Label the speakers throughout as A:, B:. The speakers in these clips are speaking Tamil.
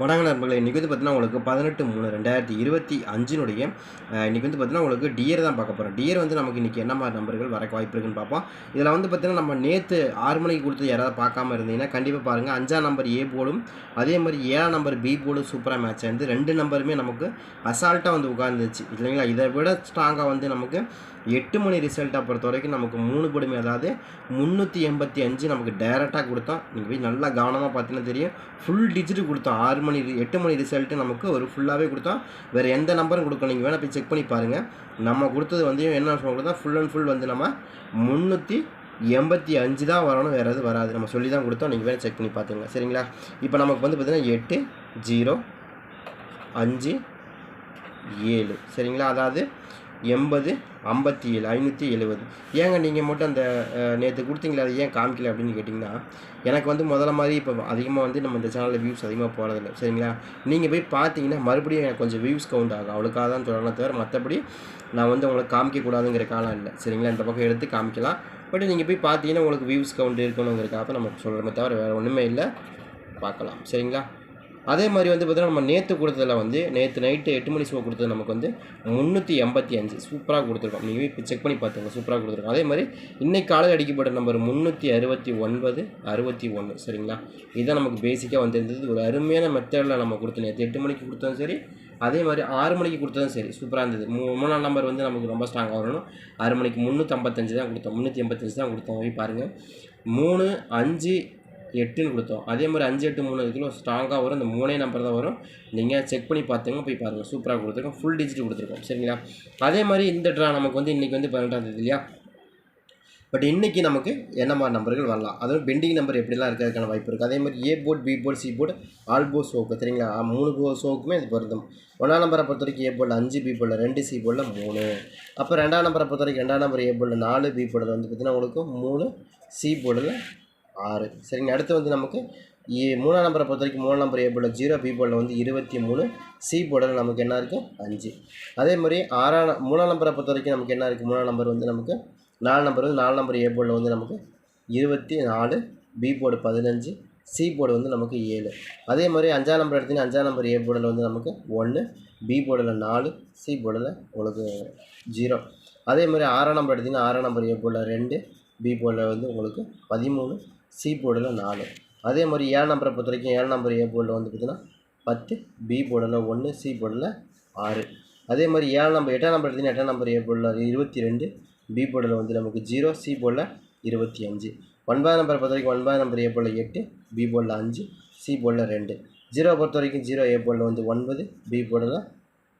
A: வணக்கம் நண்பர்களே இன்றைக்கி வந்து பார்த்தீங்கன்னா உங்களுக்கு பதினெட்டு மூணு ரெண்டாயிரத்தி இருபத்தி அஞ்சினுடைய இன்னைக்கு வந்து பார்த்தீங்கன்னா உங்களுக்கு டியர் தான் பார்க்க போகிறோம் டியர் வந்து நமக்கு இன்றைக்கி என்ன மாதிரி நம்பர்கள் வரக்கு வாய்ப்பு இருக்குன்னு பார்ப்போம். இதில் வந்து பார்த்தீங்கன்னா நம்ம நேற்று ஆறு மணிக்கு கொடுத்து யாராவது பார்க்காம இருந்தீங்கன்னா கண்டிப்பாக பாருங்கள் அஞ்சாம் நம்பர் ஏ போலும் அதே மாதிரி ஏழாம் நம்பர் பி போலும் சூப்பராக மேட்ச் ஆயிருந்து ரெண்டு நம்பருமே நமக்கு அசால்ட்டாக வந்து உட்கார்ந்துச்சு. இல்லைங்களா? இதை விட ஸ்ட்ராங்காக வந்து நமக்கு எட்டு மணி ரிசல்ட்டாக பொறுத்த வரைக்கும் நமக்கு மூணு படுமை. அதாவது முந்நூற்றி எண்பத்தி அஞ்சு நமக்கு டைரெக்டாக கொடுத்தோம். நீங்கள் போய் நல்லா கவனமாக பார்த்தீங்கன்னா தெரியும். ஃபுல் டிஜிட் கொடுத்தோம். ஆறு மணி எட்டு மணி ரிசல்ட்டு நமக்கு ஒரு ஃபுல்லாகவே கொடுத்தோம் வேறு எந்த நம்பரும் கொடுக்கணும் நீங்கள் வேணால் போய் செக் பண்ணி பாருங்கள் நம்ம கொடுத்தது வந்து என்ன கொடுத்தா ஃபுல் அண்ட் ஃபுல் வந்து நம்ம முந்நூற்றி எண்பத்தி அஞ்சு தான் வரணும். வேறு எதுவும் வராது. நம்ம சொல்லி தான் கொடுத்தோம். நீங்கள் வேணால் செக் பண்ணி பார்த்துங்க சரிங்களா? இப்போ நமக்கு வந்து பார்த்தீங்கன்னா எட்டு ஜீரோ அஞ்சு ஏழு. சரிங்களா? அதாவது எண்பது ஐம்பத்தி ஏழு ஐநூற்றி எழுபது ஏங்க நீங்கள் மட்டும் அந்த நேற்று கொடுத்தீங்களா அது ஏன் காமிக்கல அப்படின்னு கேட்டிங்கன்னா எனக்கு வந்து முதல்ல மாதிரி இப்போ அதிகமாக வந்து நம்ம இந்த சேனலில் வியூஸ் அதிகமாக போகிறதில்ல சரிங்களா? நீங்கள் போய் பார்த்தீங்கன்னா மறுபடியும் எனக்கு கொஞ்சம் வியூஸ் கவுண்ட் ஆகும். அவளுக்காக தான் சொல்லலாம் தவிர மற்றபடி நான் வந்து உங்களுக்கு காமிக்கக்கூடாதுங்கிற காலம் இல்லை. சரிங்களா? இந்த பக்கம் எடுத்து காமிக்கலாம். பட் நீங்கள் போய் பார்த்தீங்கன்னா உங்களுக்கு வியூஸ் கவுண்ட் இருக்கணுங்கிறக்காக நம்ம சொல்கிறோமே தவிர வேறு ஒன்றுமே இல்லை. பார்க்கலாம். சரிங்களா? அதே மாதிரி வந்து பார்த்திங்கன்னா நம்ம நேற்று கொடுத்ததில் வந்து நேற்று நைட்டு எட்டு மணி ஷோ கொடுத்தது நமக்கு வந்து முந்நூற்றி எண்பத்தி அஞ்சு. சூப்பராக கொடுத்துருக்கோம். நீங்கள் இப்போ செக் பண்ணி பார்த்துங்க சூப்பராக கொடுத்துருக்கோம். அதே மாதிரி இன்றைக்கு காலையில் அடிக்கப்பட்ட நம்பர் முந்நூற்றி அறுபத்தி ஒன்பது அறுபத்தி ஒன்று சரிங்களா? இதுதான் நமக்கு பேசிக்காக வந்திருந்தது. ஒரு அருமையான மெத்தடில் நம்ம கொடுத்தோம். நேற்று எட்டு மணிக்கு கொடுத்ததும் சரி அதே மாதிரி ஆறு மணிக்கு கொடுத்ததும் சரி சூப்பராக இருந்தது. மூ மூணாம் நம்பர் வந்து நமக்கு ரொம்ப ஸ்ட்ராங்காக வரணும். ஆறு மணிக்கு முந்நூற்றம்பத்தஞ்சு தான் கொடுத்தோம். முந்நூற்றி எண்பத்தஞ்சு தான் கொடுத்தோம். போய் பாருங்கள் மூணு அஞ்சு எட்டுன்னு கொடுத்தோம். அதே மாதிரி அஞ்சு எட்டு மூணு இதுக்குள்ள ஸ்ட்ராங்காக வரும். இந்த மூணே நம்பர் தான் வரும். நீங்கள் செக் பண்ணி பார்த்துங்க போய் பாருங்கள் சூப்பராக கொடுத்துருக்கோம். ஃபுல் டிஜிட் கொடுத்துருக்கோம். சரிங்களா? அதே மாதிரி இந்த ட்ரா நமக்கு வந்து இன்றைக்கி வந்து பன்னெண்டாம் தேதி இல்லையா? பட் இன்றைக்கி நமக்கு என்ன மாதிரி நம்பர்கள் வரலாம்? அதாவது பெண்டிங் நம்பர் எப்படிலாம் இருக்கிறதுக்கான வாய்ப்பு இருக்குது அதே மாதிரி A board B board C board all board சோக்கு சரிங்களா? மூணு போ சோக்குமே இது பொருந்தும். ஒன்றாம் நம்பரை பொறுத்த வரைக்கும் ஏ போர்டில் அஞ்சு பி போர்டில் ரெண்டு சி போர்டில் மூணு. அப்போ ரெண்டாம் நம்பரை பொறுத்த வரைக்கும் ரெண்டாம் நம்பர் ஏ போர்டில் நாலு பி போர்டில் வந்து பார்த்திங்கன்னா உங்களுக்கு மூணு சி போர்டில் ஆறு. சரிங்க அடுத்து வந்து நமக்கு ஏ மூணாம் நம்பரை பொறுத்த வரைக்கும் மூணாம் நம்பர் ஏ போர்டில் ஜீரோ பி போர்டில் வந்து இருபத்தி மூணு சி போர்டில் நமக்கு என்ன இருக்குது அஞ்சு. அதே மாதிரி ஆறாம் மூணாம் நம்பரை பொறுத்த வரைக்கும் நமக்கு என்ன இருக்குது மூணாம் நம்பர் வந்து நமக்கு நாலு நம்பர் வந்து நாலு நம்பர் ஏ போர்டில் வந்து நமக்கு இருபத்தி நாலு பி போர்டு பதினஞ்சு சி போர்டு வந்து நமக்கு ஏழு. அதே மாதிரி அஞ்சாம் நம்பர் எடுத்தீங்கன்னா அஞ்சாம் நம்பர் ஏ போர்டில் வந்து நமக்கு ஒன்று பி போர்டில் நாலு சி போர்டில் உங்களுக்கு ஜீரோ அதே மாதிரி ஆறாம் நம்பர் எடுத்தீங்கன்னா ஆறாம் நம்பர் ஏ போர்டில் ரெண்டு பி போர்டில் வந்து உங்களுக்கு பதிமூணு சி போர்டில் நாலு. அதே மாதிரி ஏழு நம்பரை பொறுத்த வரைக்கும் ஏழு நம்பர் ஏ போர்டில் வந்து பார்த்திங்கன்னா பத்து பி போர்டில் ஒன்று சி போர்டில் ஆறு. அதே மாதிரி ஏழு நம்பர் எட்டாம் நம்பர் எடுத்தீங்கன்னா எட்டாம் நம்பர் ஏ போர்டில் இருபத்தி ரெண்டு பி போர்டில் வந்து நமக்கு ஜீரோ சி போர்டில் இருபத்தி அஞ்சு. ஒன்பதாம் நம்பரை பொறுத்த வரைக்கும் ஒன்பதாம் நம்பர் ஏ போர்டில் எட்டு பி போர்டில் அஞ்சு சி போர்டில் ரெண்டு. ஜீரோ பொறுத்த வரைக்கும் ஜீரோ ஏ போர்டில் வந்து ஒன்பது பி போர்டில்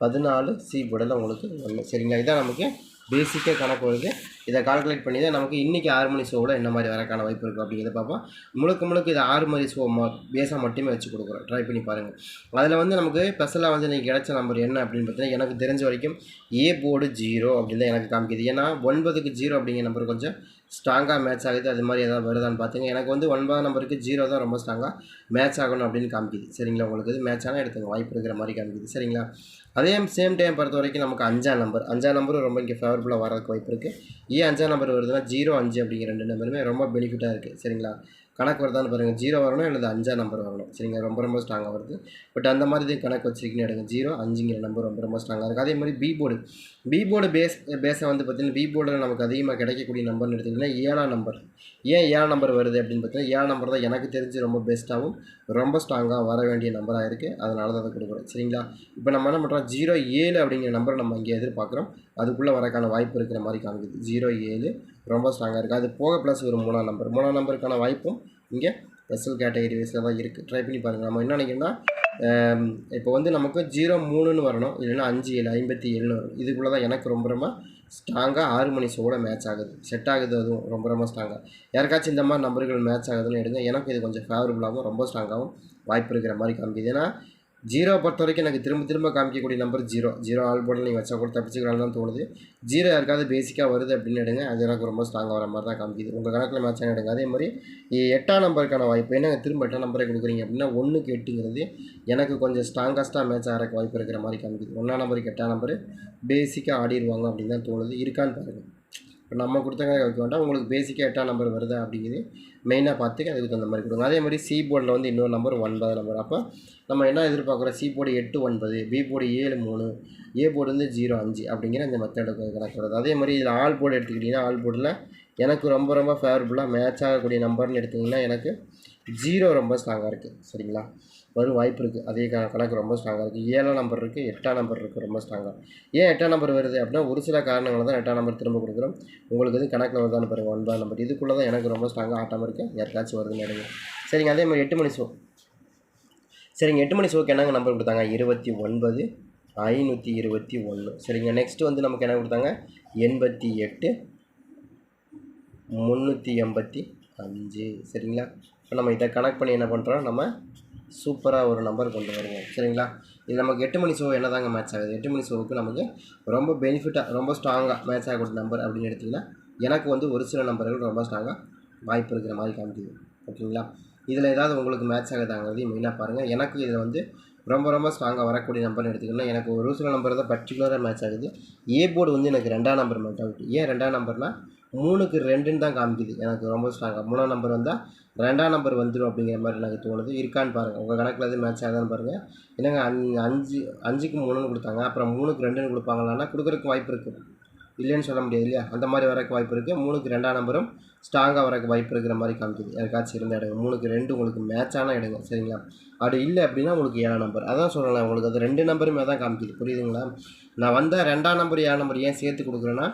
A: பதினாலு சி போர்டில் உங்களுக்கு ஒன்று. சரிங்களா? இதான் நமக்கு பேசிக்காக கணக்கு வருது இதை கால்குலேட் பண்ணி தான் நமக்கு இன்றைக்கி ஆறு மணி ஷோவில் என்ன மாதிரி வரக்கான வாய்ப்பு இருக்குது அப்படிங்கிறத பார்ப்போம். முழுக்க முழுக்க இது ஆறு மணி ஷோ ம பேஸாக மட்டுமே வச்சு கொடுக்குறோம். ட்ரை பண்ணி பாருங்கள் அதில் வந்து நமக்கு ஸ்பெஷலாக வந்து இன்றைக்கி கிடைச்ச நம்பர் என்ன அப்படின்னு பார்த்தீங்கன்னா எனக்கு தெரிஞ்ச வரைக்கும் ஏ போர்டு ஜீரோ அப்படின்னு தான் எனக்கு காமிக்குது. ஏன்னா ஒன்பதுக்கு ஜீரோ அப்படிங்கிற நம்பர் கொஞ்சம் ஸ்ட்ராங்காக மேட்ச் ஆகுது அது மாதிரி எதாவது வருதான்னு பார்த்துங்க எனக்கு வந்து ஒன்பதாம் நம்பருக்கு ஜீரோ தான் ரொம்ப ஸ்ட்ராங்காக மேட்ச் ஆகணும் அப்படின்னு காமிக்குது. சரிங்களா? உங்களுக்கு இது மேட்ச் ஆனால் எடுத்துங்க வாய்ப்பு இருக்கிற மாதிரி காமிக்குது. சரிங்களா? அதே சேம் டைம் பொறுத்த வரைக்கும் நமக்கு அஞ்சாம் நம்பர் அஞ்சாம் நம்பரும் ரொம்ப இங்கே ஃபேவரபுளாக வரதுக்கு வாய்ப்பு இருக்குது ஏன் அஞ்சாம் நம்பர் வருதுன்னா ஜீரோ அஞ்சு அப்படிங்கிற ரெண்டு நம்பருமே ரொம்ப பெனிஃபிட்டாக இருக்குது சரிங்களா? கணக்கு வருதான்னு பாருங்கள் ஜீரோ வரணும் இல்லை அஞ்சாம் நம்பர் வரணும். சரிங்க ரொம்ப ரொம்ப ஸ்ட்ராங்காக வருது. பட் அந்த மாதிரி இது கணக்கு வச்சிருக்கீங்கன்னு எடுங்க. ஜீரோ அஞ்சுங்கிற நம்பர் ரொம்ப ரொம்ப ஸ்ட்ராங்காக இருக்குது அதே மாதிரி B board B board base பேஸை வந்து பார்த்திங்கன்னா பி போர்டில் நமக்கு அதிகமாக கிடைக்கக்கூடிய நம்பர்னு எடுத்திங்கன்னா ஏழாம் நம்பர் ஏன் ஏழாம் நம்பர் வருது அப்படின்னு பார்த்தீங்கன்னா ஏழாம் நம்பர் தான் எனக்கு தெரிஞ்சு ரொம்ப பெஸ்ட்டாகவும் ரொம்ப ஸ்ட்ராங்காக வர வேண்டிய நம்பராக இருக்குது அதனால தான் அதை கொடுக்குறோம். சரிங்களா? இப்போ நம்ம என்ன பண்ணுறோம் ஜீரோ ஏழு அப்படிங்கிற நம்பரை நம்ம இங்கே எதிர்பார்க்குறோம். அதுக்குள்ளே வரக்கான வாய்ப்பு இருக்கிற மாதிரி காமிக்குது. ஜீரோ ஏழு ரொம்ப ஸ்ட்ராங்காக இருக்குது அது போக ப்ளஸ் ஒரு மூணாம் நம்பர் மூணாம் நம்பருக்கான வாய்ப்பும் இங்கே ஸ்பெஷல் கேட்டகரி வைஸில் தான் இருக்குது ட்ரை பண்ணி பாருங்கள் நம்ம என்ன நினைக்கிறோம்னா இப்போ வந்து நமக்கு ஜீரோ மூணுன்னு வரணும். இல்லைன்னா அஞ்சு ஏழு ஐம்பத்தி ஏழுன்னு வரும் இதுக்குள்ளே தான் எனக்கு ரொம்ப ரொம்ப ஸ்ட்ராங்காக ஆறு மணி ஷோட மேட்ச் ஆகுது. செட் ஆகுது அதுவும். ரொம்ப ரொம்ப ஸ்ட்ராங்காக யாருக்காச்சும் இந்த மாதிரி நம்பர்கள் மேட்ச் ஆகுதுன்னு எடுங்க. எனக்கு இது கொஞ்சம் ஃபேவரபுளாகவும் ரொம்ப ஸ்ட்ராங்காகவும் வாய்ப்பு இருக்கிற மாதிரி காமிக்குது. ஏன்னா ஜீரோ பொறுத்த வரைக்கும் எனக்கு திரும்ப திரும்ப காமிக்கக்கூடிய நம்பர் ஜீரோ. ஜீரோ ஆல் போர்டில் நீங்கள் வச்சா கூட தப்பிச்சுக்கலாம் தான் தோணுது. ஜீரோ யாருக்காவது பேசிக்காக வருது அப்படின்னு எடுங்க. அது எனக்கு ரொம்ப ஸ்ட்ராங்காக வர மாதிரி தான் காமிக்குது. உங்கள் கணக்கில் மேட்ச் எடுங்க. அதே மாதிரி எட்டாம் நம்பருக்கான வாய்ப்பு. என்னங்க திரும்ப எட்டாம் நம்பரை கொடுக்குறீங்க அப்படின்னா ஒன்றுக்கு எட்டுங்கிறது எனக்கு கொஞ்சம் ஸ்ட்ராங்கஸ்ட்டாக மேட்ச் ஆகிறக்கு வாய்ப்பு இருக்கிற மாதிரி காமிக்குது. ஒன்றாம் நம்பருக்கு எட்டாம் நம்பரு பேசிக்காக ஆடிடுவாங்க அப்படின்னு தான் தோணுது. இருக்கான்னு பாருங்கள் இப்போ நம்ம கொடுத்த கணக்கு வைக்க வேண்டாம். உங்களுக்கு பேசிக்காக எட்டாம் நம்பர் வருதா அப்படிங்கிறது மெயினாக பார்த்துக்க அதுக்கு தகுந்த மாதிரி கொடுங்க. அதே மாதிரி சி போர்டில் வந்து இன்னொரு நம்பர் ஒன்பது நம்பர் அப்போ நம்ம என்ன எதிர்பார்க்குறோம்? சி போர்டு எட்டு ஒன்பது பி போர்டு ஏழு மூணு ஏ போர்டு வந்து ஜீரோ அஞ்சு அப்படிங்கிற இந்த மெத்தடு கணக்கு வருது. அதே மாதிரி இதில் ஆல் போர்டு எடுத்துக்கிட்டிங்கன்னா ஆல் போர்டில் எனக்கு ரொம்ப ரொம்ப ஃபேவரபுளாக மேட்ச் ஆகக்கூடிய நம்பர்னு எடுத்திங்கன்னா எனக்கு ஜீரோ ரொம்ப ஸ்ட்ராங்காக இருக்குது சரிங்களா? வரும் வாய்ப்பு இருக்குது அதே க கணக்கு ரொம்ப ஸ்ட்ராங்காக இருக்குது ஏழாம் நம்பர் இருக்குது எட்டாம் நம்பர் இருக்குது ரொம்ப ஸ்ட்ராங்காக ஏன் எட்டாம் நம்பர் வருது அப்படின்னா ஒரு சில காரணங்கள் தான் எட்டாம் நம்பர் திரும்ப கொடுக்குறோம். உங்களுக்கு இது கணக்கில் வருதான்னு பாருங்கள் ஒன்பதாம் நம்பர் இதுக்குள்ளே தான் எனக்கு ரொம்ப ஸ்ட்ராங்காக ஆட்டம் இருக்குது யாருக்காச்சும் வருதுன்னு எடுங்க சரிங்க அதே மாதிரி எட்டு மணி ஷோ சரிங்க எட்டு மணி ஷோக்கு என்னங்க நம்பர் கொடுத்தாங்க? இருபத்தி ஒன்பது ஐநூற்றி இருபத்தி ஒன்று சரிங்க நெக்ஸ்ட்டு வந்து நமக்கு என்ன கொடுத்தாங்க? எண்பத்தி எட்டு முந்நூற்றி எண்பத்தி அஞ்சு. சரிங்களா? இப்போ நம்ம இதை கனெக்ட் பண்ணி என்ன பண்ணுறோம் நம்ம சூப்பராக ஒரு நம்பர் கொண்டு வருவோம். சரிங்களா? இது நமக்கு எட்டு மணி ஷோ என்ன தாங்க மேட்ச் ஆகுது? எட்டு மணி ஷோவுக்கு நமக்கு ரொம்ப பெனிஃபிட்டாக ரொம்ப ஸ்ட்ராங்காக மேட்ச் ஆகக்கூடிய நம்பர் அப்படின்னு எடுத்திங்கன்னா எனக்கு வந்து ஒரு சில நம்பர்கள் ரொம்ப ஸ்ட்ராங்காக வாய்ப்பு இருக்கிற மாதிரி காமிக்குது. ஓகேங்களா? இதில் ஏதாவது உங்களுக்கு மேட்ச் ஆகுதாங்கிறதையும் மெயினாக பாருங்கள் எனக்கு இதில் வந்து ரொம்ப ரொம்ப ஸ்ட்ராங்காக வரக்கூடிய நம்பர்னு எடுத்துக்கிட்டா எனக்கு ஒரு சில நம்பர் தான் பர்டிகுலராக மேட்ச் ஆகுது. ஏ போர்டு வந்து எனக்கு ரெண்டாம் நம்பர் மேட்ச் ஆகுது. ஏன் ரெண்டாம் நம்பர்னால் மூணுக்கு ரெண்டுன்னு தான் காமிக்குது. எனக்கு ரொம்ப ஸ்ட்ராங்காக மூணாம் நம்பர் வந்தால் ரெண்டாம் நம்பர் வந்துடும் அப்படிங்கிற மாதிரி எனக்கு தோணுது. இருக்கான்னு பாருங்கள் உங்கள் கணக்கில் எதுவும் மேட்ச் ஆகுதான்னு பாருங்கள் என்னங்க அஞ்சு அஞ்சு அஞ்சுக்கு மூணுன்னு கொடுத்தாங்க. அப்புறம் மூணுக்கு ரெண்டுன்னு கொடுப்பாங்களான்னா கொடுக்குறக்கு வாய்ப்பு இருக்குது இல்லைன்னு சொல்ல முடியாது இல்லையா? அந்த மாதிரி வரக்கு வாய்ப்பு இருக்குது மூணுக்கு ரெண்டாம் நம்பரும் ஸ்ட்ராங்காக வரக்கு வாய்ப்பு இருக்கிற மாதிரி காமிக்குது. யாருக்காச்சும் இருந்த இடங்க மூணுக்கு ரெண்டு உங்களுக்கு மேட்சான இடங்க சரிங்களா? அப்படி இல்லை அப்படின்னா உங்களுக்கு ஏழாம் நம்பர் அதான் சொல்லலாம் உங்களுக்கு அது ரெண்டு நம்பருமே தான் காமிக்குது. புரியுதுங்களா? நான் வந்தால் ரெண்டாம் நம்பர் ஏழாம் நம்பர் ஏன் சேர்த்து கொடுக்குறேன்னா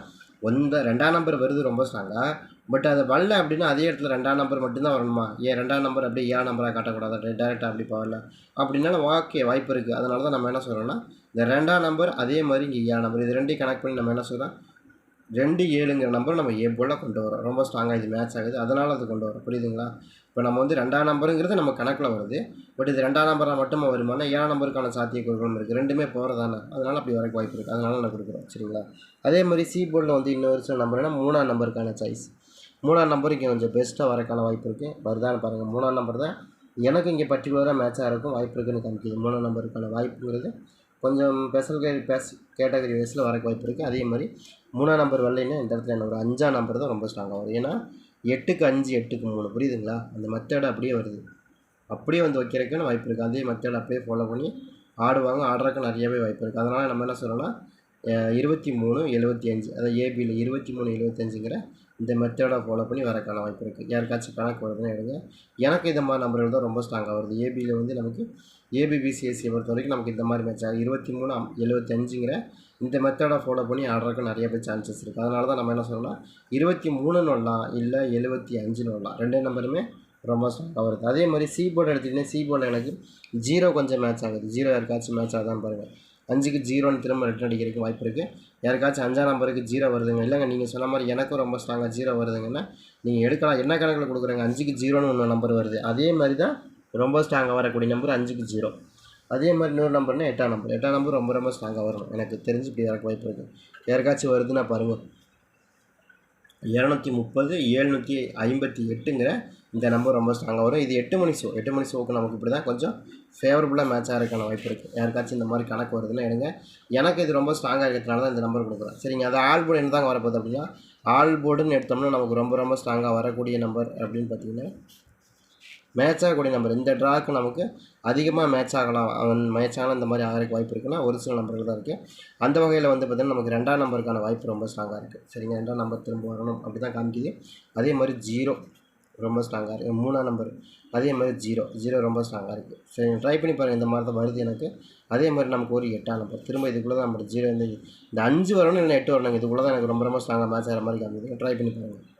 A: வந்த ரெண்டாம் நம்பர் வருது ரொம்ப ஸ்ட்ராங்காக பட் அது வரல அப்படின்னா அதே இடத்துல ரெண்டாம் நம்பர் மட்டும்தான் வரணுமா? ஏன் ரெண்டாம் நம்பர் அப்படியே ஏன் நம்பராக காட்டக்கூடாது? டேரெக்டாக அப்படி போகல அப்படின்னாலும் ஓகே வாய்ப்பு இருக்குது அதனால தான் நம்ம என்ன சொல்கிறோம்னா இந்த ரெண்டாம் நம்பர் அதே மாதிரி இங்கே ஏன் நம்பர் இது ரெண்டையும் கனெக்ட் பண்ணி நம்ம என்ன சொல்கிறோம் ரெண்டு ஏழுங்கிற நம்பர் நம்ம ஏ போல் கொண்டு வரோம். ரொம்ப ஸ்ட்ராங்காக இது மேட்ச் ஆகுது. அதனால் அது கொண்டு வரோம். புரியுதுங்களா? இப்போ நம்ம வந்து ரெண்டாம் நம்பருங்கிறது நம்ம கணக்கில் வருது. பட் இது ரெண்டாம் நம்பராக மட்டுமே வருமானா ஏழாம் நம்பருக்கான சாத்தியக்கூறுகளும் இருக்குது ரெண்டுமே போகிறதானே அதனால் அப்படி வரக்கு வாய்ப்பு இருக்குது அதனால நான் கொடுக்குறோம். சரிங்களா? அதே மாதிரி சி போர்டில் வந்து இன்னொரு சில நம்பர்னா மூணாம் நம்பருக்கான சாய்ஸ் மூணாம் நம்பருக்கு கொஞ்சம் பெஸ்ட்டாக வரக்கான வாய்ப்பு இருக்குது வருதான்னு பாருங்கள் மூணாம் நம்பர் தான் எனக்கு இங்கே பர்டிகுலராக மேட்சாக இருக்கும் வாய்ப்பு இருக்குன்னு காமிக்குது. மூணாம் நம்பருக்கான வாய்ப்புங்கிறது கொஞ்சம் ஸ்பெஷல் பேஸ் கேட்டகரி வைஸில் வரக்கு வாய்ப்பு இருக்குது அதே மாதிரி மூணாம் நம்பர் வரலைன்னா இந்த இடத்துல என்ன ஒரு அஞ்சாம் நம்பர் தான் ரொம்ப ஸ்ட்ராங்காக வரும். ஏன்னா எட்டுக்கு அஞ்சு எட்டுக்கு மூணு. புரியுதுங்களா? அந்த மெத்தட் அப்படியே வருது. அப்படியே வந்து வைக்கிறதுக்கான வாய்ப்பு இருக்குது அதே மெத்தட் அப்படியே ஃபாலோ பண்ணி ஆடுவாங்க. ஆடுறதுக்கு நிறையவே வாய்ப்பு இருக்குது அதனால் நம்ம என்ன சொல்லணும்னா இருபத்தி மூணு எழுபத்தி அஞ்சு. அதாவது ஏபியில் இருபத்தி மூணு எழுபத்தஞ்சுங்கிற இந்த மெத்தடை ஃபாலோ பண்ணி வரக்கான வாய்ப்பு இருக்குது யாருக்காச்சும் கணக்கு வருதுன்னு எடுங்க. எனக்கு இந்த மாதிரி நம்பர்கள் தான் ரொம்ப ஸ்ட்ராங்காக வருது. ஏபியில் வந்து நமக்கு ஏபிபிசிஎஸ்சியை பொறுத்த வரைக்கும் நமக்கு இந்த மாதிரி மேட்ச் ஆகும் இருபத்தி மூணு எழுபத்தஞ்சுங்கிற இந்த மெத்தடை ஃபாலோ பண்ணி ஆடுறதுக்கு நிறைய பேர் சான்சஸ் இருக்குது அதனால தான் நம்ம என்ன சொல்லணும்னா இருபத்தி மூணுன்னு வரலாம் இல்லை எழுபத்தி அஞ்சுன்னு வரலாம் ரெண்டே நம்பருமே ரொம்ப ஸ்ட்ராங்காக வருது. அதே மாதிரி சி போர்டு எடுத்துக்கிட்டே சி போர்டில் எனக்கு ஜீரோ கொஞ்சம் மேட்ச் ஆகுது. ஜீரோ யாருக்காச்சும் மேட்ச் ஆகுதான்னு பாருங்கள் அஞ்சுக்கு ஜீரோன்னு திரும்ப ரிட்டன் அடிக்கிறதுக்கு வாய்ப்பு இருக்குது யாருக்காச்சும் அஞ்சாம் நம்பருக்கு ஜீரோ வருதுங்க. இல்லைங்க நீங்கள் சொன்ன மாதிரி எனக்கும் ரொம்ப ஸ்ட்ராங்காக ஜீரோ வருதுங்கன்னா நீங்கள் எடுக்கலாம். என்ன கணக்கில் கொடுக்குறீங்க? அஞ்சுக்கு ஜீரோன்னு ஒன்று நம்பர் வருது. அதே மாதிரி தான் ரொம்ப ஸ்ட்ராங்காக வரக்கூடிய நம்பர் அஞ்சுக்கு ஜீரோ. அதே மாதிரி இன்னொரு நம்பர்னா எட்டாம் நம்பர் எட்டாம் நம்பர் ரொம்ப ரொம்ப ஸ்ட்ராங்காக வரணும் எனக்கு தெரிஞ்சு இப்படி வரக்கு வாய்ப்பு இருக்குது யாருக்காச்சும் வருதுன்னா பாருங்கள் இரநூத்தி முப்பது ஏழ்நூற்றி ஐம்பத்தி எட்டுங்கிற இந்த நம்பர் ரொம்ப ஸ்ட்ராங்காக வரும். இது எட்டு மணி ஷோ எட்டு மணி ஷோவுக்கு நமக்கு இப்படி தான் கொஞ்சம் ஃபேவரபுளாக மேட்ச் ஆகிறதுக்கான வாய்ப்பு இருக்குது யாருக்காச்சும் இந்த மாதிரி கணக்கு வருதுன்னா எடுங்க. எனக்கு இது ரொம்ப ஸ்ட்ராங்காக இருக்கிறதுனால தான் இந்த நம்பர் கொடுக்குறேன். சரிங்க அது ஆல் போர்டு என்ன தான் வரப்போகுது அப்படின்னா ஆல் போர்டுன்னு எடுத்தோம்னா நமக்கு ரொம்ப ரொம்ப ஸ்ட்ராங்காக வரக்கூடிய நம்பர் அப்படின்னு பார்த்தீங்கன்னா மேட்ச் ஆகக்கூடிய நம்பர் இந்த ட்ராக்கு நமக்கு அதிகமாக மேட்ச் ஆகலாம். அவன் மேட்ச் ஆனால் இந்த மாதிரி ஆகிறதுக்கு வாய்ப்பு இருக்குன்னா ஒரு சில நம்பர்கள் தான் இருக்குது அந்த வகையில் வந்து பார்த்திங்கன்னா நமக்கு ரெண்டாம் நம்பருக்கான வாய்ப்பு ரொம்ப ஸ்ட்ராங்காக இருக்குது சரிங்க ரெண்டாம் நம்பர் திரும்ப வரணும். அப்படி தான் காமிக்குது. அதே மாதிரி ஜீரோ ரொம்ப ஸ்ட்ராங்காக இருக்குது மூணாம் நம்பர் அதே மாதிரி ஜீரோ ஜீரோ ரொம்ப ஸ்ட்ராங்காக இருக்குது சரி ட்ரை பண்ணி பாருங்கள் இந்த மாதிரி தான் வருது எனக்கு. அதே மாதிரி நமக்கு ஒரு எட்டாம் நம்பர் திரும்ப இதுக்குள்ளே தான் நம்பர் ஜீரோ இந்த இந்த அஞ்சு வரணும் இல்லை எட்டு வரணும் இதுக்குள்ளே தான் எனக்கு ரொம்ப ரொம்ப ஸ்ட்ராங்காக மேட்ச் ஆகிற மாதிரி காமிக்குது. ட்ரை பண்ணி பாருங்கள்